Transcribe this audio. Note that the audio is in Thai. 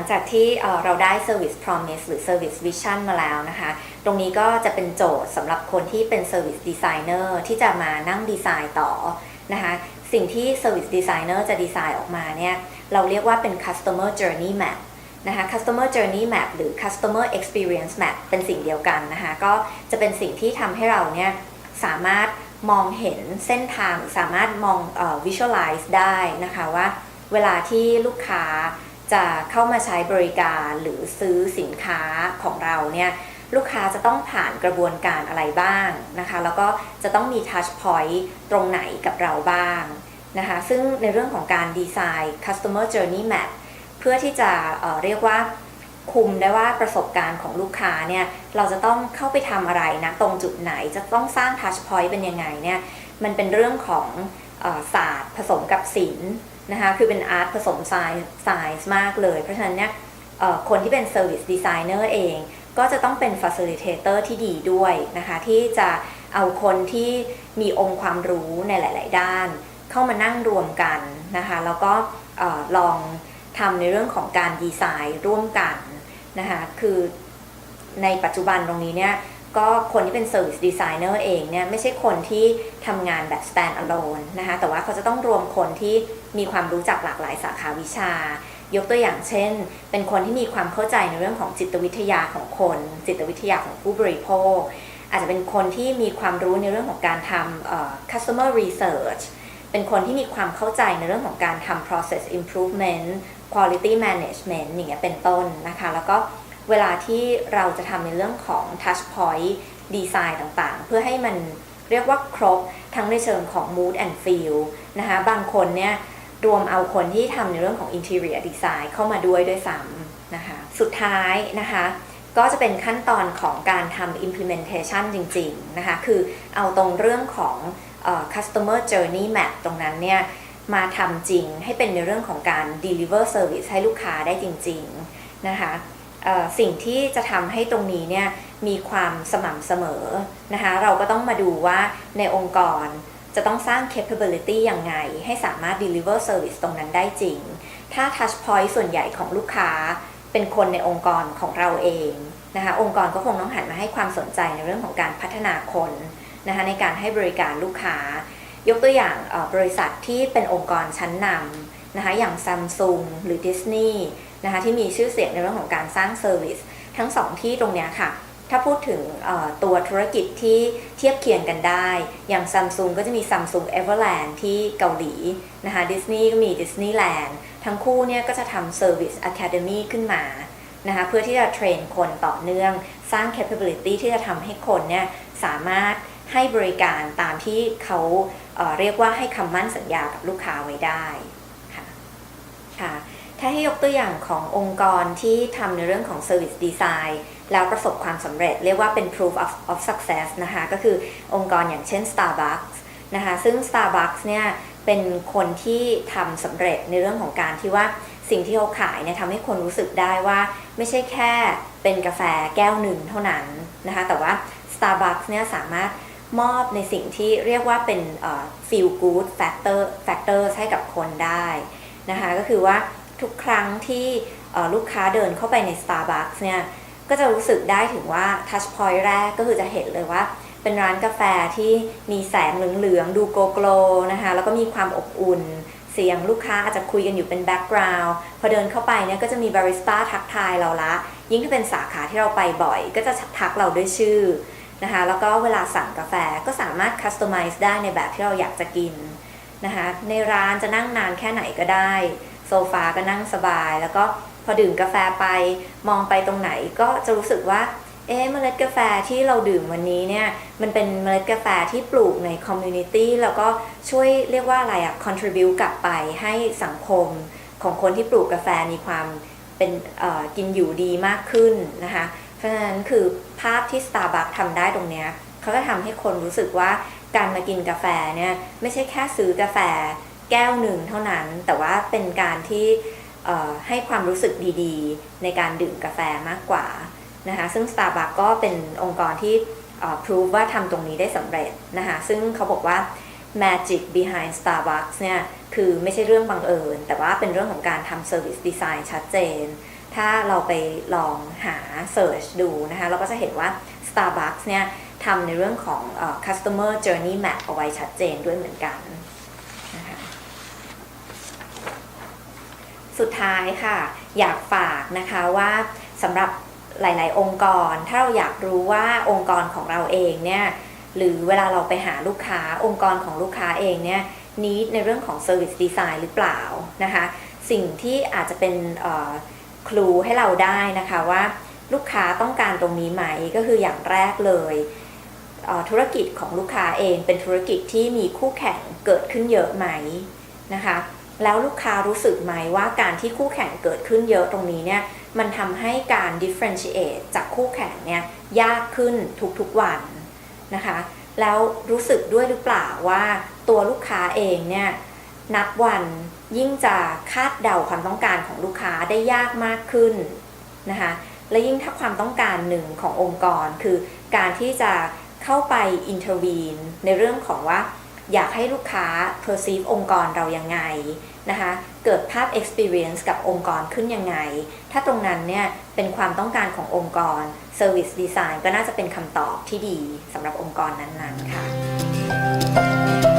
งจากที่เราได้ Service Promise หรือ Service Vision มาแล้วนะคะ ตรงนี้ก็จะเป็นโจทย์สำหรับคนที่เป็น Service Designer ที่จะมานั่งดีไซน์ต่อนะคะ สิ่งที่ Service Designer จะดีไซน์ออกมาเนี่ย เราเรียกว่าเป็น Customer Journey Map นะคะ Customer Journey Map หรือ Customer Experience Map เป็นสิ่งเดียวกันนะคะ ก็จะเป็นสิ่งที่ทำให้เราเนี่ยสามารถมองเห็นเส้นทาง สามารถมอง visualize ได้นะคะว่าเวลาที่ลูกค้า จะเข้ามาใช้บริการหรือซื้อสินค้าของเราเนี่ยลูกค้าจะต้องผ่านกระบวนการอะไรบ้างนะคะ แล้วก็จะต้องมี touch point ตรงไหนกับเราบ้างนะคะ ซึ่งในเรื่องของการดีไซน์ customer journey map เพื่อที่จะเเรียกว่าคุมได้ว่าประสบการณ์ของลูกค้าเนี่ยเราจะต้องเข้าไปทำอะไรนะตรงจุดไหนจะต้องสร้าง touch point เป็นยังไงเนี่ยมันเป็นเรื่องของอศาสตร์ผสมกับศิลป์นะคะ คือเป็นอาร์ตผสมไซส์มากเลย เพราะฉะนั้นเนี่ยคนที่เป็น service designer เอง ก็จะต้องเป็น facilitator ที่ดีด้วยนะคะ ที่จะเอาคนที่มีองค์ความรู้ในหลาย ๆ ด้าน เข้ามานั่งรวมกันนะคะ แล้วก็ลองทำในเรื่องของการดีไซน์ร่วมกันนะคะ คือในปัจจุบันตรงนี้เนี่ย ก็คนที่เป็น Service Designer เองเนี่ยไม่ใช่คนที่ทำงานแบบ stand alone นะคะแต่ว่าเขาจะต้องรวมคนที่มีความรู้จักหลากหลายสาขาวิชา ยกตัวอย่างเช่น เป็นคนที่มีความเข้าใจในเรื่องของจิตวิทยาของคน จิตวิทยาของผู้บริโภค อาจจะเป็นคนที่มีความรู้ในเรื่องของการทำ customer research เป็นคนที่มีความเข้าใจในเรื่องของการทำ process improvement quality management อย่างเงี้ยเป็นต้นนะคะแล้วก็ เวลาที่เราจะทำในเรื่องของ touch point design ต่างๆ เพื่อให้มันเรียกว่าครบทั้งในเชิงของ mood and feel นะคะบางคนเนี่ยรวมเอาคนที่ทำในเรื่องของ interior design เข้ามาด้วยด้วยซ้ำนะคะสุดท้ายนะคะก็จะเป็นขั้นตอนของการทำ implementation จริงๆนะคะคือเอาตรงเรื่องของเอ่อ customer journey map ตรงนั้นเนี่ยมาทำจริงให้เป็นในเรื่องของการ deliver service ให้ลูกค้าได้จริง ๆนะคะ สิ่งที่จะทำให้ตรงนี้เนี่ยมีความสม่ำเสมอนะคะเราก็ต้องมาดูว่าในองค์กรจะต้องสร้าง capability ยังไง ให้สามารถ deliver service ตรงนั้นได้จริง ถ้า touch point ส่วนใหญ่ของลูกค้าเป็นคนในองค์กรของเราเองนะคะองค์กรก็คงต้องหันมาให้ความสนใจในเรื่องของการพัฒนาคนนะคะในการให้บริการลูกค้า ยกตัวอย่างบริษัทที่เป็นองค์กรชั้นนำ นะคะอย่าง Samsung หรือ Disney นะคะที่มีชื่อเสียงในเรื่องของการสร้างเซอร์วิสทั้งสองที่ตรงเนี้ยค่ะ ถ้าพูดถึงตัวธุรกิจที่เทียบเคียงกันได้ อย่าง Samsung ก็จะมี Samsung Everland ที่เกาหลีนะคะ Disney ก็มี Disneyland ทั้งคู่เนี่ยก็จะทำ Service Academy ขึ้นมานะคะเพื่อที่จะเทรนคนต่อเนื่อง สร้าง capability ที่จะทำให้คนเนี่ยสามารถให้บริการตามที่เขาเเรียกว่าให้คำมั่นสัญญากับลูกค้าไว้ได้ ค่ะ ถ้าให้ยกตัวอย่างขององค์กรที่ทำในเรื่องของ Service Design แล้วประสบความสำเร็จ เรียกว่าเป็น proof of, of success นะคะ ก็คือองค์กรอย่างเช่น Starbucks นะคะ ซึ่ง Starbucks เนี่ยเป็นคนที่ทำสำเร็จในเรื่องของการที่ว่าสิ่งที่เขาขายเนี่ยทำให้คนรู้สึกได้ว่า ไม่ใช่แค่เป็นกาแฟแก้วหนึ่งเท่านั้นนะคะ แต่ว่า Starbucks เนี่ยสามารถมอบในสิ่งที่เรียกว่าเป็น feel good factor factor ให้กับคนได้ นะคะก็คือว่าทุกครั้งที่ลูกค้าเดินเข้าไปใน Starbucks เนี่ยก็จะรู้สึกได้ถึงว่า touch point แรกก็คือจะเห็นเลยว่า เป็นร้านกาแฟที่มีแสงเหลืองๆ ดูโกโกลนะคะแล้วก็มีความอบอุ่น เสียงลูกค้าอาจจะคุยกันอยู่เป็นแบ็กกราวด์พอเดินเข้าไปเนี่ยก็จะมีบาริสต้าทักทายเราละ ยิ่งถ้าเป็นสาขาที่เราไปบ่อย ก็จะทักเราด้วยชื่อนะคะแล้วก็เวลาสั่งกาแฟก็สามารถคัสตอมไมซ์ได้ในแบบที่เราอยากจะกิน นะคะในร้านจะนั่งนานแค่ไหนก็ได้ โซฟาก็นั่งสบาย แล้วก็พอดื่มกาแฟไปมองไปตรงไหนก็จะรู้สึกว่าเอ๊ะเมล็ดกาแฟที่เราดื่มวันนี้เนี่ยมันเป็นเมล็ดกาแฟที่ปลูกในคอมมูนิตี้แล้วก็ช่วยเรียกว่าอะไรอะ contribu กลับไปให้สังคมของคนที่ปลูกกาแฟมีความเป็นกินอยู่ดีมากขึ้นนะคะเพราะฉะนั้นคือภาพที่ Starbucks ทำได้ตรงเนี้ยเขาก็ทำให้คนรู้สึกว่า การมากินกาแฟเนี่ยไม่ใช่แค่ซื้อกาแฟแก้วหนึ่งเท่านั้น แต่ว่าเป็นการที่ให้ความรู้สึกดีๆ ในการดื่มกาแฟมากกว่านะคะซึ่ง Starbucks ก็เป็นองค์กรที่เอ่อ prove ว่าทำตรงนี้ได้สำเร็จนะคะซึ่งเขาบอกว่า magic behind Starbucks เนี่ยคือไม่ใช่เรื่องบังเอิญ แต่ว่าเป็นเรื่องของการทำ service design ชัดเจน ถ้าเราไปลองหา Search ดูนะคะเราก็จะเห็นว่า Starbucks เนี่ย ทำในเรื่องของ customer journey map เอาไว้ชัดเจนด้วยเหมือนกันนะคะสุดท้ายค่ะ อยากฝากนะคะว่าสำหรับหลาย ๆ องค์กร ถ้าเราอยากรู้ว่าองค์กรของเราเองเนี่ยหรือเวลาเราไปหาลูกค้าองค์กรของลูกค้าเองเนี่ยนิดในเรื่องของ Service Design หรือเปล่านะคะสิ่งที่อาจจะเป็นครูให้เราได้นะคะว่าลูกค้าต้องการตรงนี้ไหมก็คืออย่างแรกเลย ธุรกิจของลูกค้าเอง เป็นธุรกิจที่มีคู่แข่งเกิดขึ้นเยอะไหมนะคะ แล้วลูกค้ารู้สึกไหมว่าการที่คู่แข่งเกิดขึ้นเยอะตรงนี้เนี่ยมันทำให้การ differentiate จากคู่แข่งเนี่ยยากขึ้นทุกๆวันนะคะ แล้วรู้สึกด้วยหรือเปล่าว่าตัวลูกค้าเองเนี่ยนับวันยิ่งจะคาดเดาความต้องการของลูกค้าได้ยากมากขึ้นนะคะ และยิ่งถ้าความต้องการหนึ่งขององค์กรคือการที่จะ เข้าไป intervene ในเรื่องของว่า อยากให้ลูกค้า perceive องค์กรเรายังไงนะคะเกิดภาพ experience กับองค์กรขึ้นยังไง ถ้าตรงนั้นเนี่ยเป็นความต้องการขององค์กร service design ก็น่าจะเป็นคำตอบที่ดีสำหรับองค์กรนั้นๆค่ะ